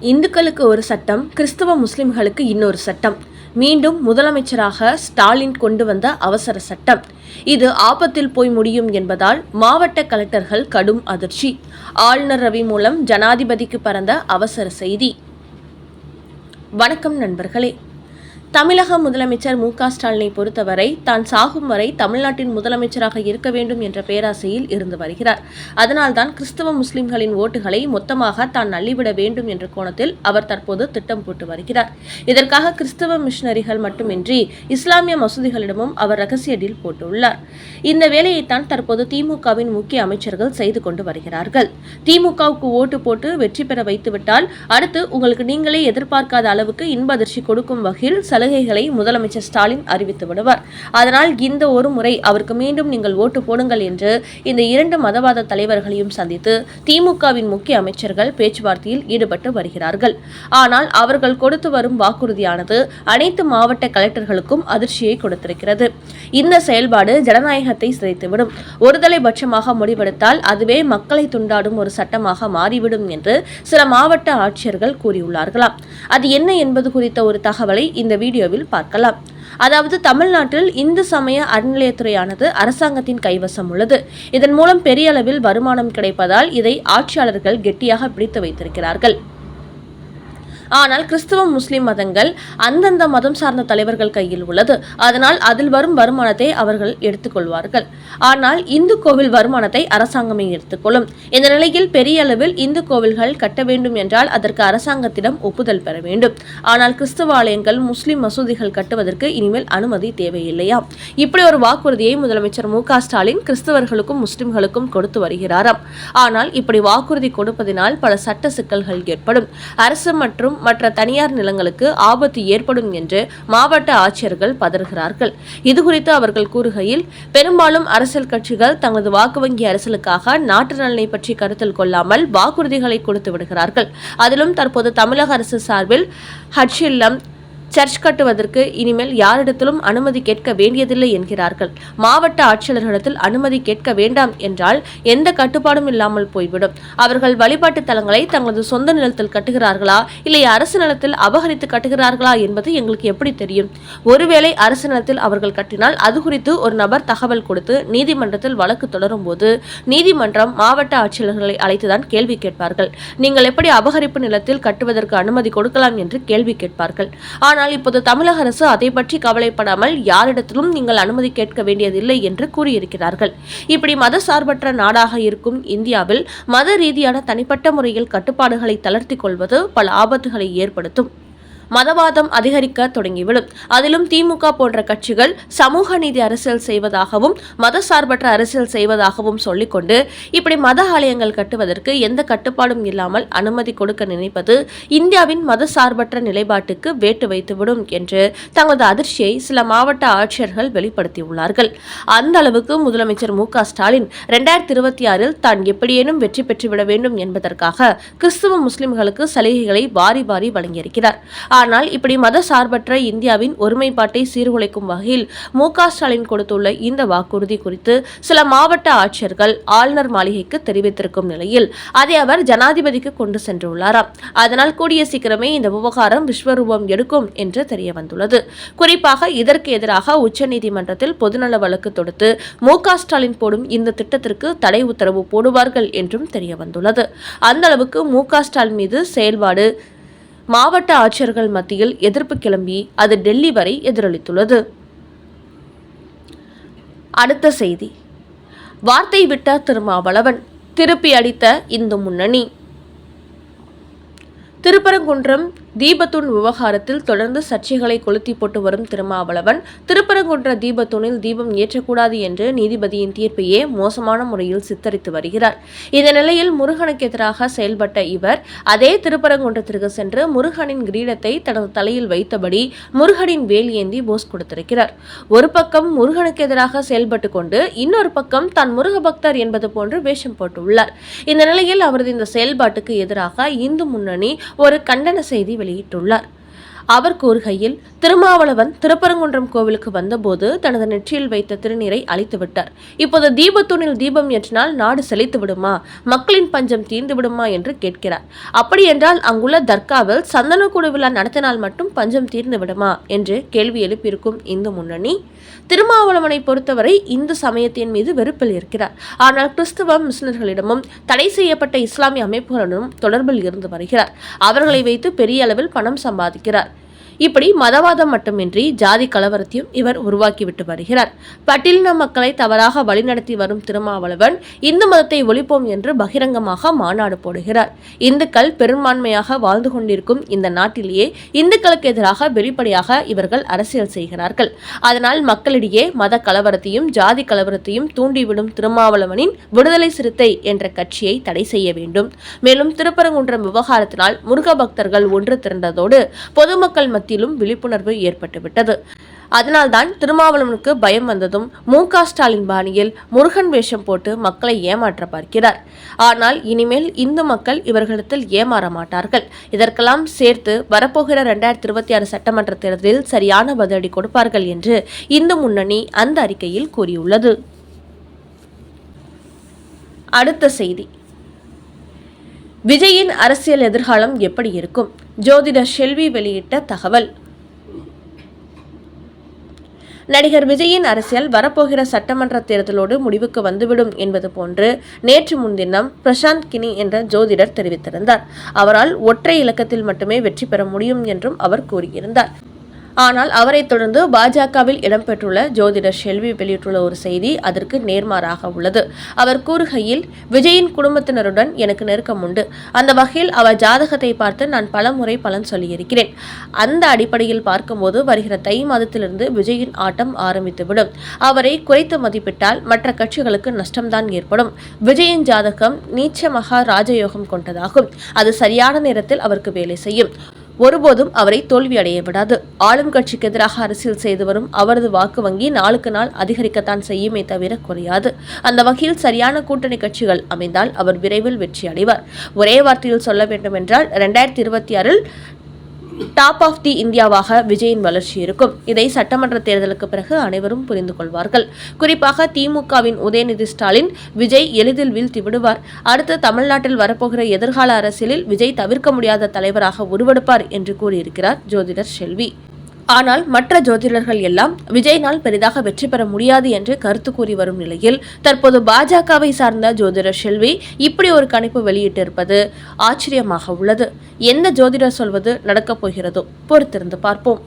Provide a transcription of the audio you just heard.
இந்துக்களுக்கு ஒரு சட்டம் கிறிஸ்தவ முஸ்லிம்களுக்கு இன்னொரு சட்டம். மீண்டும் முதலமைச்சராக ஸ்டாலின் கொண்டு வந்த அவசர சட்டம். இது ஆபத்தில் போய் முடியும் என்பதால் மாவட்ட கலெக்டர்கள் கடும் அதிர்ச்சி. ஆளுநர் ரவி மூலம் ஜனாதிபதிக்கு பறந்த அவசர செய்தி. வணக்கம் நண்பர்களே. தமிழக முதலமைச்சர் மு க ஸ்டாலினை பொறுத்தவரை தான் சாகும் வரை தமிழ்நாட்டின் முதலமைச்சராக இருக்க வேண்டும் என்ற பேராசையில் இருந்து வருகிறார். அதனால்தான் கிறிஸ்தவ முஸ்லிம்களின் ஓட்டுகளை மொத்தமாக தான் அள்ளிவிட வேண்டும் என்ற கோணத்தில் அவர் தற்போது திட்டம் போட்டு வருகிறார். இதற்காக கிறிஸ்தவ மிஷனரிகள் மட்டுமின்றி இஸ்லாமிய மசூதிகளிடமும் அவர் ரகசிய டீல் போட்டுள்ளார். இந்த வேலையைத்தான் தற்போது திமுகவின் முக்கிய அமைச்சர்கள் செய்து கொண்டு வருகிறார்கள். திமுகவுக்கு ஓட்டு போட்டு வெற்றி பெற வைத்துவிட்டால் அடுத்து உங்களுக்கு நீங்களே எதிர்பார்க்காத அளவுக்கு இன்ப அதிர்ச்சி கொடுக்கும் வகையில் சலுகைகளை முதலமைச்சர் ஸ்டாலின் அறிவித்து விடுவார். அதனால் இந்த ஒரு முறை அவருக்கு மீண்டும் நீங்கள் ஓட்டு போடுங்கள் என்று இந்த இரண்டு மதவாத தலைவர்களையும் சந்தித்து திமுகவின் முக்கிய அமைச்சர்கள் பேச்சுவார்த்தையில் ஈடுபட்டு வருகிறார்கள். ஆனால் அவர்கள் கொடுத்து வரும் வாக்குறுதியானது அனைத்து மாவட்ட கலெக்டர்களுக்கும் அதிர்ச்சியை கொடுத்திருக்கிறது. இந்த செயல்பாடு ஜனநாயகத்தை சிதைத்துவிடும். ஒருதலை பட்சமாக முடிவெடுத்தால் அதுவே மக்களை துண்டாடும் ஒரு சட்டமாக மாறிவிடும் என்று சில மாவட்ட ஆட்சியர்கள் கூறியுள்ளார்களாம். அது என்ன என்பது குறித்த ஒரு தகவலை இந்த வீடியோவில் பார்க்கலாம். அதாவது தமிழ்நாட்டில் இந்து சமய அறநிலையத்துறையானது அரசாங்கத்தின் கைவசம் உள்ளது. இதன் மூலம் பெரிய அளவில் வருமானம் கிடைப்பதால் இதை ஆட்சியாளர்கள் கெட்டியாக பிடித்து வைத்திருக்கிறார்கள். ஆனால் கிறிஸ்தவ முஸ்லிம் மதங்கள் அந்தந்த மதம் சார்ந்த தலைவர்கள் கையில் உள்ளது. அதனால் அதில் வரும் வருமானத்தை அவர்கள் எடுத்துக்கொள்வார்கள். ஆனால் இந்து கோவில் வருமானத்தை அரசாங்கமே எடுத்துக்கொள்ளும். இந்த நிலையில் பெரிய அளவில் இந்து கோவில்கள் கட்ட வேண்டும் என்றால் அதற்கு அரசாங்கத்திடம் ஒப்புதல் பெற வேண்டும். ஆனால் கிறிஸ்தவ ஆலயங்கள் முஸ்லிம் மசூதிகள் கட்டுவதற்கு இனிமேல் அனுமதி தேவையில்லையா? இப்படி ஒரு வாக்குறுதியை முதலமைச்சர் மு ஸ்டாலின் கிறிஸ்தவர்களுக்கும் முஸ்லிம்களுக்கும் கொடுத்து வருகிறாராம். ஆனால் இப்படி வாக்குறுதி கொடுப்பதினால் பல சட்ட சிக்கல்கள் ஏற்படும். அரசு மற்றும் மற்ற தனியார் நிலங்களுக்கு ஆபத்து ஏற்படும் என்று மாவட்ட ஆட்சியர்கள் பதறுகிறார்கள். இதுகுறித்து அவர்கள் கூறுகையில் பெரும்பாலும் அரசியல் கட்சிகள் தங்களது வாக்கு வங்கி அரசியலுக்காக நாட்டு நலனை பற்றி கருத்தில் கொள்ளாமல் வாக்குறுதிகளை கொடுத்து விடுகிறார்கள். அதிலும் தற்போது தமிழக அரசு சார்பில் ஹட்ச் இல்லம் சர்ச் கட்டுவதற்கு இனிமேல் யாரிடத்திலும் அனுமதி கேட்க வேண்டியதில்லை என்கிறார்கள். மாவட்ட ஆட்சியாளர்களிடத்தில் அனுமதி கேட்க வேண்டாம் என்றால் எந்த கட்டுப்பாடும் இல்லாமல் போய்விடும். அவர்கள் வழிபாட்டு தலங்களை தங்களது சொந்த நிலத்தில் கட்டுகிறார்களா? இல்லை அரசு நிலத்தில் அபகரித்து கட்டுகிறார்களா என்பது எங்களுக்கு எப்படி தெரியும்? ஒருவேளை அரசு நிலத்தில் அவர்கள் கட்டினால் அது குறித்து ஒரு நபர் தகவல் கொடுத்து நீதிமன்றத்தில் வழக்கு தொடரும் போது நீதிமன்றம் மாவட்ட ஆட்சியாளர்களை அழைத்துதான் கேள்வி கேட்பார்கள். நீங்கள் எப்படி அபகரிப்பு நிலத்தில் கட்டுவதற்கு அனுமதி கொடுக்கலாம் என்று கேள்வி கேட்பார்கள். ஆனால் ஆனால் இப்போது தமிழக அரசு அதை பற்றி கவலைப்படாமல் யாரிடத்திலும் நீங்கள் அனுமதி கேட்க வேண்டியதில்லை என்று கூறியிருக்கிறார்கள். இப்படி மத சார்பற்ற நாடாக இருக்கும் இந்தியாவில் மத ரீதியான தனிப்பட்ட முறையில் கட்டுப்பாடுகளை தளர்த்தி கொள்வது பல ஆபத்துகளை ஏற்படுத்தும். மதவாதம் அதிகரிக்க தொடங்கிவிடும் அதிலும் திமுக போன்ற கட்சிகள் சமூக நீதி அரசியல் செய்வதாகவும் மதசார்பற்ற அரசியல் செய்வதாகவும் சொல்லிக்கொண்டு இப்படி மத ஆலயங்கள் கட்டுவதற்கு எந்த கட்டுப்பாடும் இல்லாமல் அனுமதி கொடுக்க நினைப்பது இந்தியாவின் மதசார்பற்ற நிலைப்பாட்டுக்கு வேட்டு வைத்துவிடும் என்று தங்களது அதிர்ச்சியை சில மாவட்ட ஆட்சியர்கள் வெளிப்படுத்தியுள்ளார்கள். அந்த அளவுக்கு முதலமைச்சர் மு ஸ்டாலின் இரண்டாயிரத்தி இருபத்தி ஆறில் தான் எப்படியேனும் வெற்றி பெற்றுவிட வேண்டும் என்பதற்காக கிறிஸ்துவ முஸ்லிம்களுக்கு சலுகைகளை வாரி வாரி வழங்கியிருக்கிறார். ஆனால் இப்படி மத சார்பற்ற இந்தியாவின் ஒருமைப்பாட்டை சீர்குலைக்கும் வகையில் மு ஸ்டாலின் கொடுத்துள்ள இந்த வாக்குறுதி குறித்து சில மாவட்ட ஆட்சியர்கள் ஆளுநர் மாளிகைக்கு தெரிவித்திருக்கும் நிலையில் அதை அவர் ஜனாதிபதிக்கு கொண்டு சென்றுள்ளாராம். அதனால் கூடிய சீக்கிரமே இந்த விவகாரம் விஸ்வரூபம் எடுக்கும் என்று தெரிய வந்துள்ளது குறிப்பாக இதற்கு எதிராக உச்சநீதிமன்றத்தில் பொதுநல வழக்கு தொடுத்து மு ஸ்டாலின் போடும் இந்த திட்டத்திற்கு தடை உத்தரவு போடுவார்கள் என்றும் தெரிய வந்துள்ளது அந்த அளவுக்கு மு ஸ்டாலின் மீது செயல்பாடு மாவட்ட ஆட்சியர்கள் மத்தியில் எதிர்ப்பு கிளம்பி அது டெல்லி வரை எதிரொலித்துள்ளது. அடுத்த செய்தி. வார்த்தை விட்ட திருமாவளவன் திருப்பி அடித்த இந்து முன்னணி. திருப்பரங்குன்றம் தீபத்தூண் விவகாரத்தில் தொடர்ந்து சர்ச்சைகளை கொளுத்தி போட்டு வரும் திருமாவளவன் திருப்பரங்குன்ற தீபத்தூணில் தீபம் ஏற்றக்கூடாது என்று நீதிபதியின் தீர்ப்பையே மோசமான முறையில் சித்தரித்து வருகிறார். இந்த நிலையில் முருகனுக்கு எதிராக செயல்பட்ட இவர் அதே திருப்பரங்குன்றத்திற்கு சென்று முருகனின் கிரீடத்தை தனது தலையில் வைத்தபடி முருகனின் வேல் ஏந்தி போஸ் கொடுத்திருக்கிறார். ஒரு பக்கம் முருகனுக்கு எதிராக செயல்பட்டு கொண்டு இன்னொரு பக்கம் தான் முருக பக்தர் என்பது போன்று வேஷம் போட்டுள்ளார். இந்த நிலையில் அவரது இந்த செயல்பாட்டுக்கு எதிராக இந்து முன்னணி ஒரு கண்டன செய்தி வெளியிட்டுள்ளார். அவர் கூறுகையில் திருமாவளவன் திருப்பரங்குன்றம் கோவிலுக்கு வந்தபோது தனது நெற்றியில் வைத்த திருநீரை அழித்துவிட்டார். இப்போது தீபத்தூணில் தீபம் ஏற்றினால் நாடு செழித்து விடுமா மக்களின் பஞ்சம் தீர்ந்து விடுமா என்று கேட்கிறார். அப்படி என்றால் அங்குள்ள தர்காவில் சந்தனக்கூடு விழா நடத்தினால் மட்டும் பஞ்சம் தீர்ந்து விடுமா என்று கேள்வி எழுப்பியிருக்கும் இந்து முன்னணி திருமாவளவனை பொறுத்தவரை இந்து சமயத்தின் மீது வெறுப்பில் இருக்கிறார். ஆனால் கிறிஸ்துவ முஸ்லிம்களிடமும் தடை செய்யப்பட்ட இஸ்லாமிய அமைப்புகளுடனும் தொடர்பில் இருந்து வருகிறார். அவர்களை வைத்து பெரிய அளவில் பணம் சம்பாதிக்கிறார். இப்படி மதவாதம் மட்டுமின்றி ஜாதி கலவரத்தையும் இவர் உருவாக்கிவிட்டு வருகிறார். பட்டியலின மக்களை தவறாக வழிநடத்தி வரும் திருமாவளவன் இந்து மதத்தை ஒழிப்போம் என்று பகிரங்கமாக மாநாடு போடுகிறார். இந்துக்கள் பெரும்பான்மையாக வாழ்ந்து கொண்டிருக்கும் இந்த நாட்டிலேயே இந்துக்களுக்கு எதிராக வெளிப்படையாக இவர்கள் அரசியல் செய்கிறார்கள். அதனால் மக்களிடையே மத கலவரத்தையும் ஜாதி கலவரத்தையும் தூண்டிவிடும் திருமாவளவனின் விடுதலை சிறுத்தை என்ற கட்சியை தடை செய்ய வேண்டும். மேலும் திருப்பரங்குன்றம் விவகாரத்தினால் முருக பக்தர்கள் ஒன்று திரண்டதோடு பொதுமக்கள் மத்தியிலும் விழிப்புணர்வு ஏற்பட்டுவிட்டது. அதனால்தான் திருமாவளவனுக்கு பயம் வந்ததும் மு. க. ஸ்டாலின் பாணியில் முருகன் வேஷம் போட்டு மக்களை ஏமாற்ற பார்க்கிறார். ஆனால் இனிமேல் இந்து மக்கள் இவர்களிடத்தில் ஏமாற மாட்டார்கள். இதற்கெல்லாம் சேர்த்து வரப்போகிற இரண்டாயிரத்தி இருபத்தி ஆறு சட்டமன்ற தேர்தலில் சரியான பதிலடி கொடுப்பார்கள் என்று இந்து முன்னணி அந்த அறிக்கையில் கூறியுள்ளது. அடுத்த செய்தி. விஜயின் அரசியல் எதிர்காலம் எப்படி இருக்கும்? ஜோதிடர் ஷெல்வி வெளியிட்ட தகவல். நடிகர் விஜயின் அரசியல் வரப்போகிற சட்டமன்ற தேர்தலோடு முடிவுக்கு வந்துவிடும் என்பது போன்று நேற்று முன்தினம் பிரசாந்த் கினி என்ற ஜோதிடர் தெரிவித்திருந்தார். அவரால் ஒற்றை இலக்கத்தில் மட்டுமே வெற்றி பெற முடியும் என்றும் அவர் கூறியிருந்தார். ஆனால் அவரைத் தொடர்ந்து பாஜகவில் இடம்பெற்றுள்ள ஜோதிடர் ஷெல்வி வெளியிட்டுள்ள ஒரு செய்தி அதற்கு நேர்மாறாக உள்ளது. அவர் கூறுகையில் விஜயின் குடும்பத்தினருடன் எனக்கு நெருக்கம் உண்டு. அந்த வகையில் அவர் ஜாதகத்தை பார்த்து நான் பல முறை பலன் சொல்லியிருக்கிறேன். அந்த அடிப்படையில் பார்க்கும்போது வருகிற தை மாதத்திலிருந்து விஜயின் ஆட்டம் ஆரம்பித்துவிடும். அவரை குறைத்து மதிப்பிட்டால் மற்ற கட்சிகளுக்கு நஷ்டம்தான் ஏற்படும். விஜயின் ஜாதகம் நீச்ச மகா ராஜயோகம் கொண்டதாகும். அது சரியான நேரத்தில் அவருக்கு வேலை செய்யும். ஒருபோதும் அவரை தோல்வியடைய விடாது. ஆளும் கட்சிக்கு எதிராக அரசியல் செய்து வரும் அவரது வாக்கு வங்கி நாளுக்கு நாள் அதிகரிக்கத்தான் செய்யுமே தவிர குறையாது. அந்த வகையில் சரியான கூட்டணி கட்சிகள் அமைந்தால் அவர் விரைவில் வெற்றி அடைவார் ஒரே வார்த்தையில் சொல்ல வேண்டும் என்றால் இரண்டாயிரத்தி இருபத்தி ஆறில் டாப் ஆஃப் தி இந்தியாவாக விஜயின் வளர்ச்சி இருக்கும். இதை சட்டமன்ற தேர்தலுக்கு பிறகு அனைவரும் புரிந்து கொள்வார்கள். குறிப்பாக திமுகவின் உதயநிதி ஸ்டாலின் விஜய் எளிதில் வீழ்த்தி விடுவார். அடுத்து தமிழ்நாட்டில் வரப்போகிற எதிர்கால அரசியலில் விஜய் தவிர்க்க முடியாத தலைவராக உருவெடுப்பார் என்று கூறியிருக்கிறார் ஜோதிடர் செல்வி ஆனால் மற்ற ஜோதிடர்கள் எல்லாம் விஜய்னால் பெரிதாக வெற்றி பெற முடியாது என்று கருத்து கூறி வரும் நிலையில் தற்போது பாஜகவை சார்ந்த ஜோதிடர் செல்வி இப்படி ஒரு கணிப்பு வெளியிட்டிருப்பது ஆச்சரியமாக உள்ளது. எந்த ஜோதிடர் சொல்வது நடக்கப் போகிறதோ பொறுத்திருந்து பார்ப்போம்.